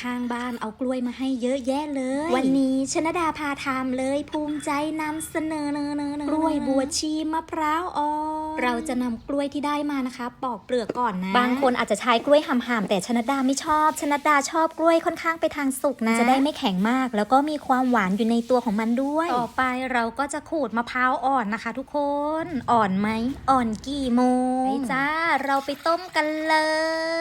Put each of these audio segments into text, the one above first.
ข้างบ้านเอากล้วยมาให้เยอะแยะเลย วันนี้ชนดาพาทำเลยภูมิใจนำเสนอเนอเนอเนอกล้วยบัวชีมะพร้าวอ่อน เราจะนำกล้วยที่ได้มานะคะ ปอกเปลือกก่อนนะ บางคนอาจจะใช้กล้วยห่ำๆแต่ชนดาไม่ชอบ ชนดาชอบกล้วยค่อนข้างไปทางสุกนะ จะได้ไม่แข็งมาก แล้วก็มีความหวานอยู่ในตัวของมันด้วย ต่อไปเราก็จะขูดมะพร้าวอ่อนนะคะ ทุกคน อ่อนไหม อ่อนกี่โมงไปจ้า เราไปต้มกันเล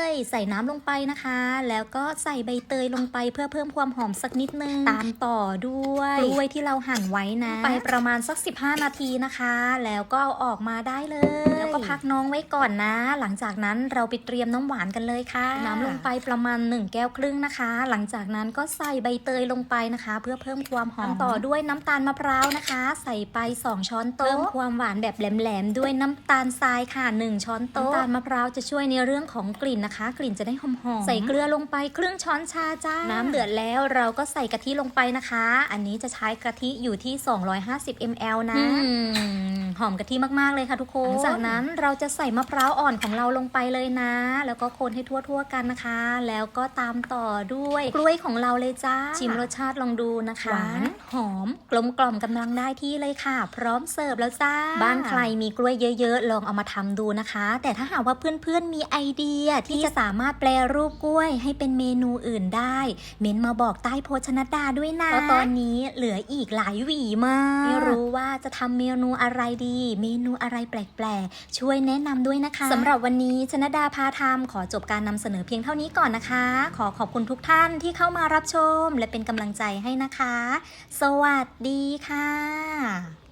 ย ใส่น้ำลงไปนะคะ แล้วก็ใส่ใบเตยลงไปเพื่อเพิ่มความหอมสักนิดนึง ตามต่อด้วยกล้วยที่เราหั่นไว้นะ ไปประมาณสัก 15 นาทีนะคะ แล้วก็เอาออกมาได้เลยแล้วก็พักน้องไว้ก่อนนะ หลังจากนั้นเราไปเตรียมน้ำหวานกันเลยค่ะ น้ำลงไปประมาณ 1 แก้วครึ่งนะคะ หลังจากนั้นก็ใส่ใบเตยลงไปนะคะ เพื่อเพิ่มความหอมต่อด้วยน้ำตาลมะพร้าวนะคะ ใส่ไป 2 ช้อนโต๊ะเพิ่มความหวานแบบแหลมๆด้วยน้ำตาลทรายค่ะ 1 ช้อนโต๊ะน้ำตาลมะพร้าวจะช่วยในเรื่องของกลิ่นนะคะ กลิ่นจะได้หอมๆใส่เกลือลงไปครึ่งช้อนชาจ้าน้ำเดือดแล้วเราก็ใส่กะทิลงไปนะคะ อันนี้จะใช้กะทิอยู่ที่ 250 ml นะหอมกะทิมากๆเลยค่ะทุกคนจากนั้นเราจะใส่มะพร้าวอ่อนของเราลงไปเลยนะ แล้วก็คนให้ทั่วๆกันนะคะ แล้วก็ตามต่อด้วยกล้วยของเราเลยจ้า ชิมรสชาติลองดูนะคะ หวานหอม กลมกล่อมกำลังได้ที่เลยค่ะ พร้อมเสิร์ฟแล้วจ้า บ้านใครมีกล้วยเยอะๆ ลองเอามาทำดูนะคะ แต่ถ้าหากว่าเพื่อนๆมีไอเดียที่จะสามารถแปลรูปกล้วยให้เป็นเมนูอื่นได้ เม้นมาบอกใต้โพชนดาด้วยนะเพราะตอนนี้เหลืออีกหลายหวีมาก ไม่รู้ว่าจะทำเมนูอะไรดี เมนูอะไรแปลกล ช่วยแนะนำด้วยนะคะสำหรับวันนี้ชนดาพาทำขอจบการนำเสนอเพียงเท่านี้ก่อนนะคะ ขอขอบคุณทุกท่านที่เข้ามารับชม และเป็นกำลังใจให้นะคะ สวัสดีค่ะ